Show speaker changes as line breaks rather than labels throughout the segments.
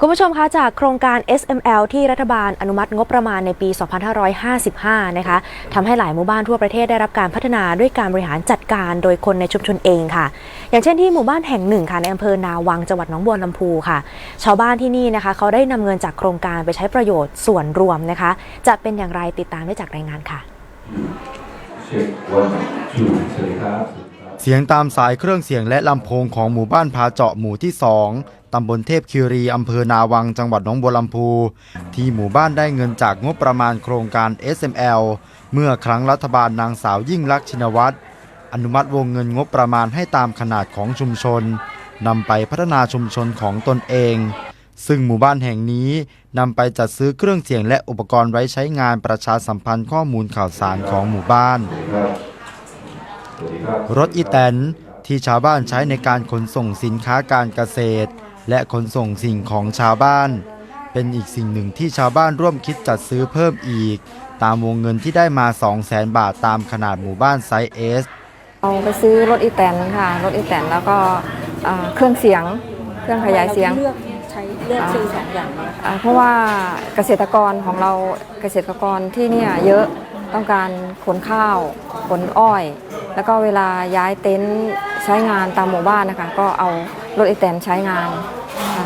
คุณผู้ชมคะจากโครงการ SML ที่รัฐบาลอนุมัติงบประมาณในปี 2555 นะคะทำให้หลายหมู่บ้านทั่วประเทศได้รับการพัฒนาด้วยการบริหารจัดการโดยคนในชุมชนเองค่ะ อย่างเช่นที่หมู่บ้านแห่งหนึ่งค่ะในอำเภอนาวังจังหวัดหนองบัวลำพูค่ะ ชาวบ้านที่นี่นะคะเขาได้นำเงินจากโครงการไปใช้ประโยชน์ส่วนรวมนะคะ จะเป็นอย่างไรติดตามได้จากรายงานค่ะ
เช็ควันจูสวัสดีครับ
เสียงตามสายเครื่องเสียงและลำโพงของหมู่บ้านผาเจาะหมู่ที่ 2 ตำบลเทพคิรีอำเภอนาวัง จังหวัดหนองบัวลำพู ที่หมู่บ้านได้เงินจากงบประมาณโครงการ SML เมื่อครั้งรัฐบาลนางสาวยิ่งลักษณ์ชินวัตร อนุมัติวงเงินงบประมาณให้ตามขนาดของชุมชนนำไปพัฒนาชุมชนของตนเอง ซึ่งหมู่บ้านแห่งนี้นำไปจัดซื้อเครื่องเสียงและอุปกรณ์ไว้ใช้งานประชาสัมพันธ์ข้อมูลข่าวสารของหมู่บ้าน
รับสวัสดีครับ
รถอีแตนที่ชาวบ้านใช้ในการขนส่งสินค้าการเกษตร และขนส่งสิ่งของชาวบ้าน เป็นอีกสิ่งหนึ่งที่ชาวบ้านร่วมคิดจัดซื้อเพิ่มอีก ตามวงเงินที่ได้มา 200,000บาทตามขนาดหมู่บ้านไซส์เอส
เอาไปซื้อรถอีแตนค่ะรถอีแตนแล้วก็อ่าเครื่องเสียงเครื่องขยายเสียง
เลือกใช้เลือกซื้อสองอย่างนี้
อ่าเพราะว่าเกษตรกรของเราเกษตรกรที่เนี่ยเยอะ ต้องการขนข้าวขนอ้อย แล้วก็เวลาย้ายเต็นท์ใช้งานตามหมู่บ้านนะคะ ก็เอารถไอแตนใช้งานค่ะ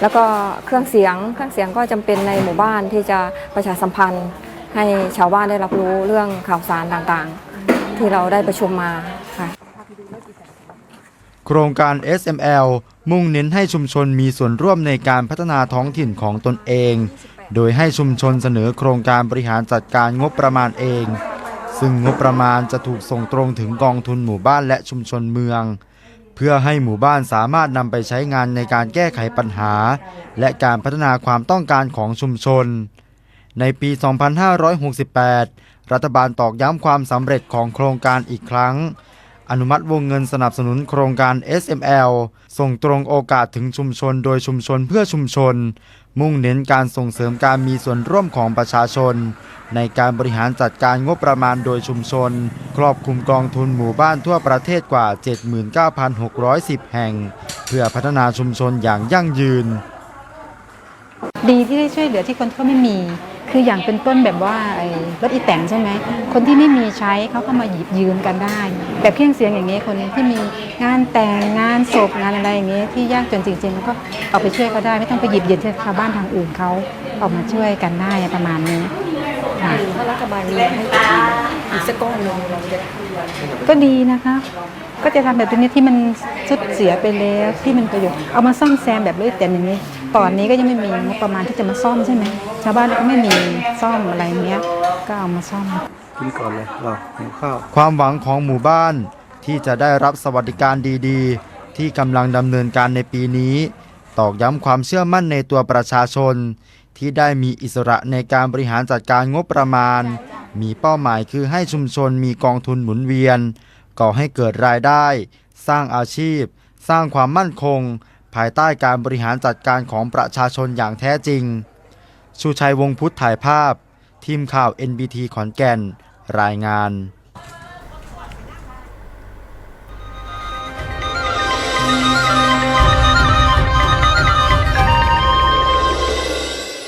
แล้วก็เครื่องเสียงเครื่องเสียงก็จำเป็นในหมู่บ้านที่จะประชาสัมพันธ์ ให้ชาวบ้านได้รับรู้เรื่องข่าวสารต่างๆ ที่เราได้ประชุมมาค่ะ
โครงการ SML มุ่งเน้นให้ชุมชนมีส่วนร่วมในการพัฒนาท้องถิ่นของตนเอง โดยให้ชุมชนเสนอโครงการบริหารจัดการงบประมาณเอง ซึ่งงบประมาณจะถูกส่งตรงถึงกองทุนหมู่บ้านและชุมชนเมือง เพื่อให้หมู่บ้านสามารถนำไปใช้งานในการแก้ไขปัญหา และการพัฒนาความต้องการของชุมชน ในปี 2568 รัฐบาลตอกย้ำความสำเร็จของโครงการอีกครั้ง อนุมัติวงเงินสนับสนุนโครงการ SML ส่งตรงโอกาสถึงชุมชนโดยชุมชนเพื่อชุมชน มุ่งเน้นการส่งเสริมการมีส่วนร่วมของประชาชน ในการบริหารจัดการงบประมาณโดยชุมชน ครอบคลุมกองทุนหมู่บ้านทั่วประเทศกว่า 79,610 แห่ง เพื่อพัฒนาชุมชนอย่างยั่งยืน
ดีที่ได้ช่วยเหลือที่คนเขาไม่มี คืออย่างเป็นต้นแบบว่าไอ้รถอีแตนใช่ไหมคนที่ไม่มีใช้เขาก็มาหยิบยืมกันได้ แบบเครื่องเสียงอย่างนี้คนที่มีงานแต่งงานศพงานอะไรอย่างนี้ที่ยากจนจริงๆก็เอาไปช่วยเขาได้ไม่ต้องไปหยิบยืมชาวบ้านทางอื่นเขาออกมาช่วยกันได้ประมาณนี้ค่ะ
ถ้ารัฐบาลมีให้อีกสักก้อนหนึ่งเราจะ
ก็ดีนะคะก็จะทำแบบนี้ที่มันสุดเสียไปแล้วที่มันประโยชน์เอามาซ่อมแซมแบบรถอีแตนอย่างนี้ ตอนนี้ก็ยังไม่มีงบประมาณที่จะมาซ่อมใช่ไหมชาวบ้านก็ไม่มีซ่อมอะไรเงี้ย ก็เอามาซ่อม
กินก่อนเลยเราหิวข้าว
ความหวังของหมู่บ้านที่จะได้รับสวัสดิการดีๆ ที่กำลังดำเนินการในปีนี้ ตอกย้ำความเชื่อมั่นในตัวประชาชน ที่ได้มีอิสระในการบริหารจัดการงบประมาณ มีเป้าหมายคือให้ชุมชนมีกองทุนหมุนเวียนก่อให้เกิดรายได้ สร้างอาชีพ สร้างความมั่นคง ภายใต้การบริหารจัดการของประชาชนอย่างแท้จริง ชูชัยวงพุทธถ่ายภาพ ทีมข่าว NBT ขอนแก่น รายงาน